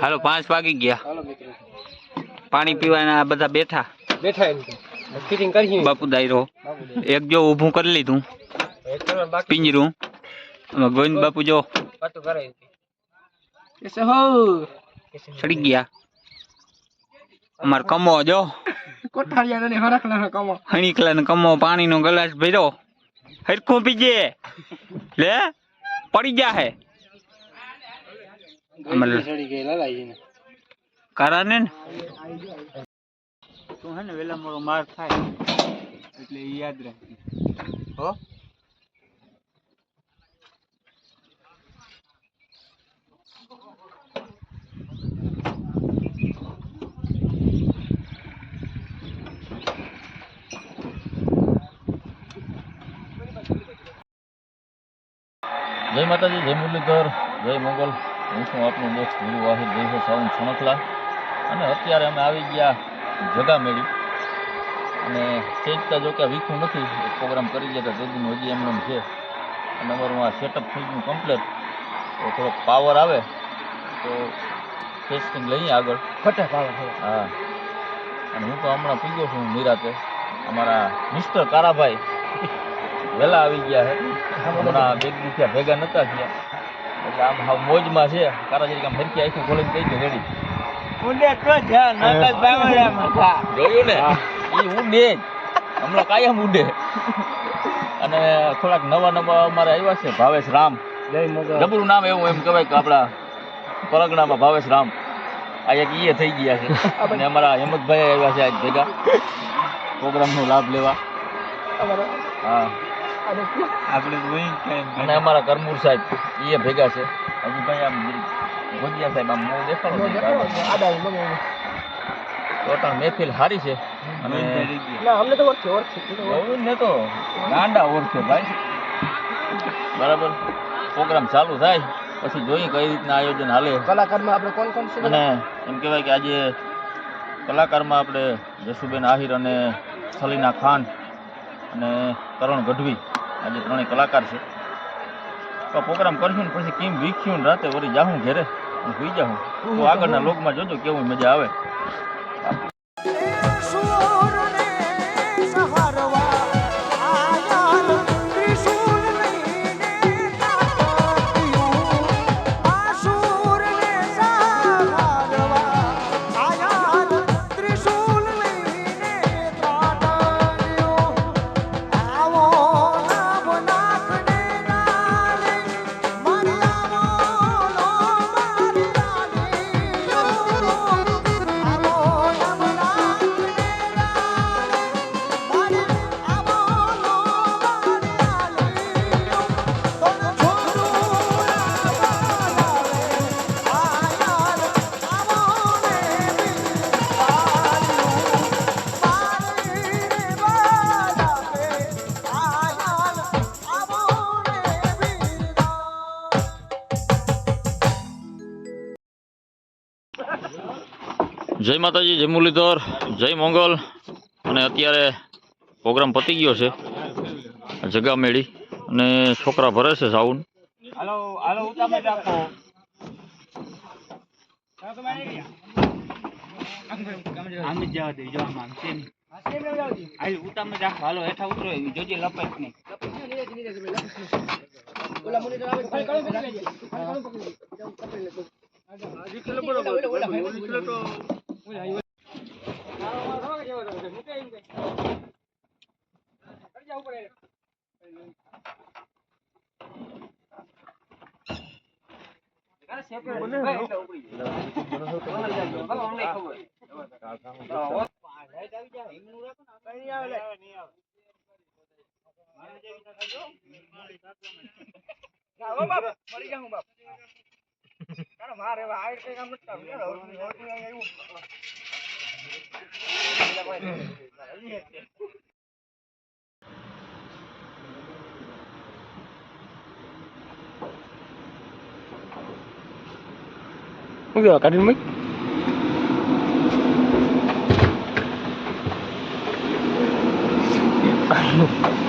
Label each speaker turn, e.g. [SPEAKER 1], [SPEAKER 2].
[SPEAKER 1] હાલો પાંચ વાગી ગયા.
[SPEAKER 2] હાલો મિત્રો.
[SPEAKER 1] પાણી પીવાના આ બધા બેઠા.
[SPEAKER 2] બેઠા ફિટિંગ કરી
[SPEAKER 1] બાપુ દાયરો. એક જો ઊભું કરી લીધું.
[SPEAKER 2] એક કરવાનું બાકી
[SPEAKER 1] પિંજરું. અને ગોવિંદ બાપુ જો.
[SPEAKER 2] પાછું કરે કેસે હો?
[SPEAKER 1] ચડી ગયા. અમાર કમો જો.
[SPEAKER 2] કોઠારિયા ને કમો.
[SPEAKER 1] પાણી નો કમો પાણીનો ગ્લાસ ભર્યો. હરખું પીજે. લે? પડી જા હે અમારે
[SPEAKER 2] ચડી ગઈ લલાઈ ને
[SPEAKER 1] કરાને તું હે ને વેલા મોડો માર થાય. એટલે યાદ રાખજે. હો?
[SPEAKER 3] જય માતાજી જય મુરલીધર જય મોગલ. હું છું આપનો દોસ્ત ગુરુ વાહિદ દેહો સાવન સણખલા અને અત્યારે અમે આવી ગયા જગા મેળી અને ચેતતા જો કે વીખું નથી એક પ્રોગ્રામ કરી ગયા હતા તેદીનું હજી એમને એમ છે. અને અમારું આ સેટઅપ થઈ ગયું કમ્પ્લેટ તો થોડોક પાવર આવે તો ટેસ્ટિંગ લઈએ આગળ.
[SPEAKER 2] ખટે પાવર
[SPEAKER 3] હા. અને હું તો હમણાં પી ગયો છું નિરાતે. અમારા મિસ્ટર કારાભાઈ વહેલા આવી ગયા છે હમણાં બે દી ભેગા નહોતા થયા. એટલે આમ હાવ મોજમાં છે. કારા જરીક આમ હરકી આખું ખોલીને કહી દે રેડી.
[SPEAKER 1] ઉડે તો જા નકલ બાવડા મખા
[SPEAKER 3] જોયું ને? એ ઉડે હમણાં કાયમ ઉડે અને થોડાક નવા નવા અમારે આવ્યા છે ભાવેશ રામ. જબરું નામ એવું એમ કહેવાય કે આપણા પરગણામાં ભાવેશ રામ. આ એક ઈએ થઈ ગયા છે. અને અમારા હેમંતભાઈ આવ્યા છે આજ ભેગા. પ્રોગ્રામનો લાભ લેવા. હા.
[SPEAKER 1] આપણે
[SPEAKER 3] અને અમારા કરમૂર સાહેબ એ ભેગા છે. હજી ભાઈ આમ ભોજિયા સાહેબ આમ મોં દેખાડો અટાણ મહેફિલ સારી છે. અને
[SPEAKER 2] અમને તો ઓળખે ઓળખે
[SPEAKER 3] ને તો ગાંડા ઓળખે ભાઈ. બરાબર. પ્રોગ્રામ ચાલુ થાય પછી જોઈએ કઈ રીતના આયોજન હાલે.
[SPEAKER 2] કલાકારમાં આપણે કોણ કોણ છે?
[SPEAKER 3] અને એમ કહેવાય કે આજે કલાકારમાં આપણે જસુબેન આહિર અને સલીના ખાન અને કરણ ગઢવી. આજે ત્રણેય કલાકાર છે. તો પ્રોગ્રામ કરશું ને પછી કેમ વીખ્યું ને રાતે વળી જાઉં ઘેરે સુઈ જાઉં તો આગળના લોકમાં જોજો કેવું મજા આવે. જય માતાજી જય મુરલીધર જય મંગલ. અને અત્યારે પ્રોગ્રામ પતી ગયો છે જગા મેળી. અને છોકરા ભરે છે સાઉન્ડ
[SPEAKER 1] નહીં
[SPEAKER 2] ઓલા બાપ, મરી જાઉં બાપ. bây giờ cả đến mic. Hãy subscribe